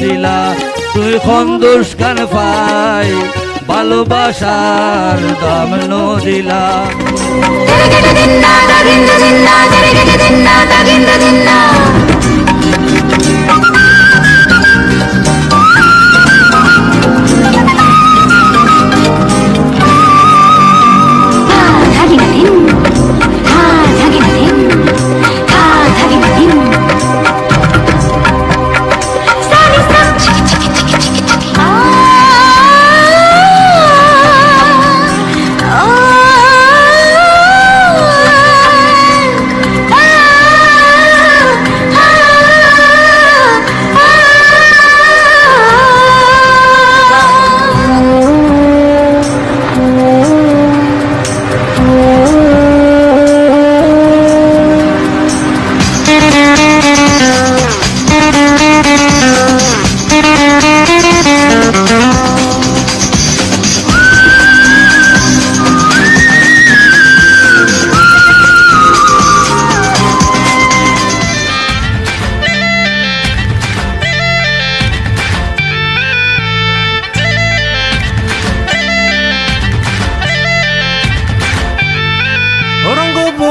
দিলা তুই খন্দুস খান পাই ভালোবাসার দাম নদিলা।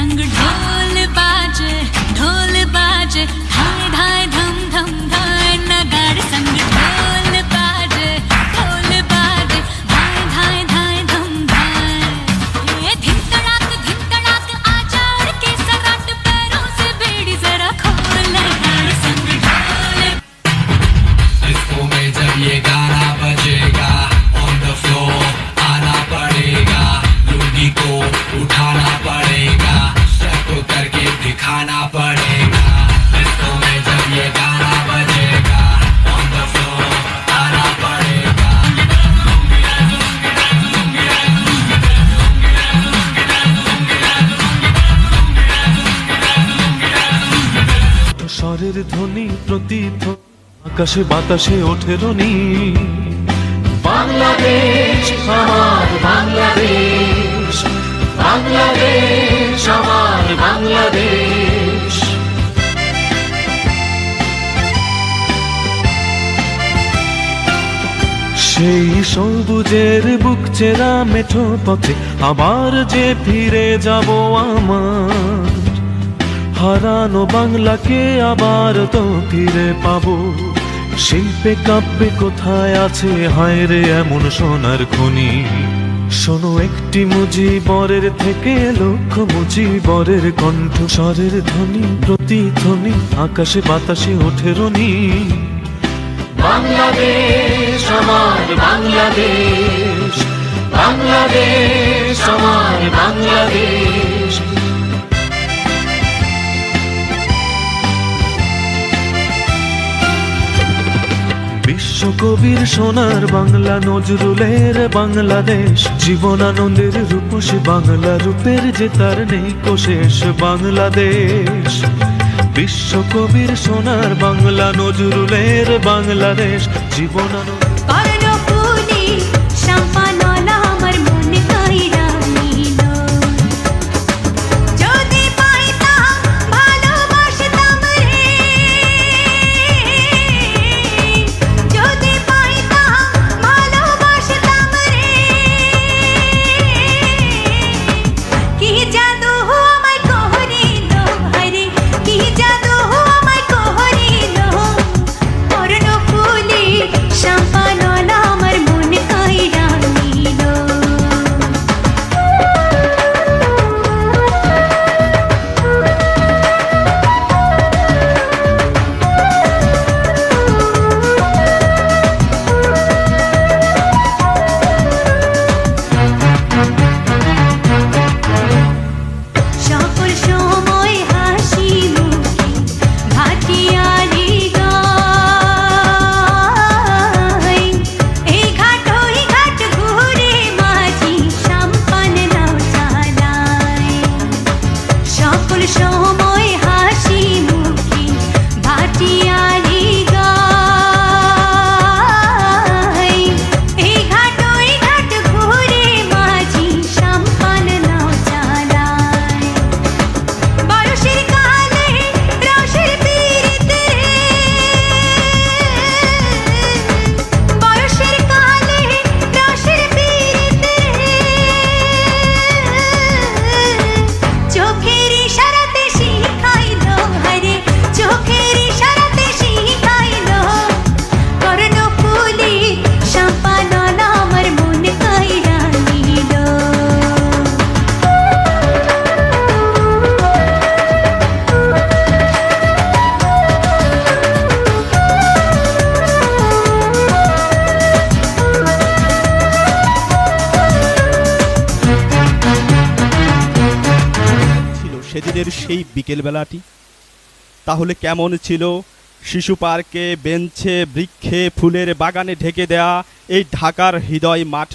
两个 আকাশের ধ্বনি প্রতিধ্ব আকাশে বাতাসে ওঠে রনি। বাংলাদেশ আমার বাংলাদেশ। বাংলাদেশ আমার বাংলাদেশ। সেই সবুজের বুক চেরা মেঠো পথে আবার যে ফিরে যাব আমার। হারানো বাংলাকে আবার তো ফিরে পাবো। শিল্পে কাব্যে কোথায় আছে? হায় রে, এমন সোনার খনি। শোনো একটি মুজিবরের থেকে লক্ষ মুজিবরের কণ্ঠ, স্বরের ধ্বনি, প্রতিধ্বনি, আকাশে বাতাসে ওঠে রনি। বাংলাদেশ আমার বাংলাদেশ বাংলাদেশ আমার বাংলাদেশ। বিশ্বকবির সোনার বাংলা নজরুলের বাংলাদেশ, জীবনানন্দের রূপসী বাংলা রূপের যে তার নেই কোশেষ বাংলাদেশ। বিশ্বকবির সোনার বাংলা নজরুলের বাংলাদেশ, জীবনানন্দ ছিল সেই বিকেল বেলাটি তাহলে কেমন ছিল? শিশু পার্কে, বেঞ্চে, বৃক্ষে, ফুলের বাগানে ঢেকে দেয়া এই ঢাকার হৃদয় মাঠ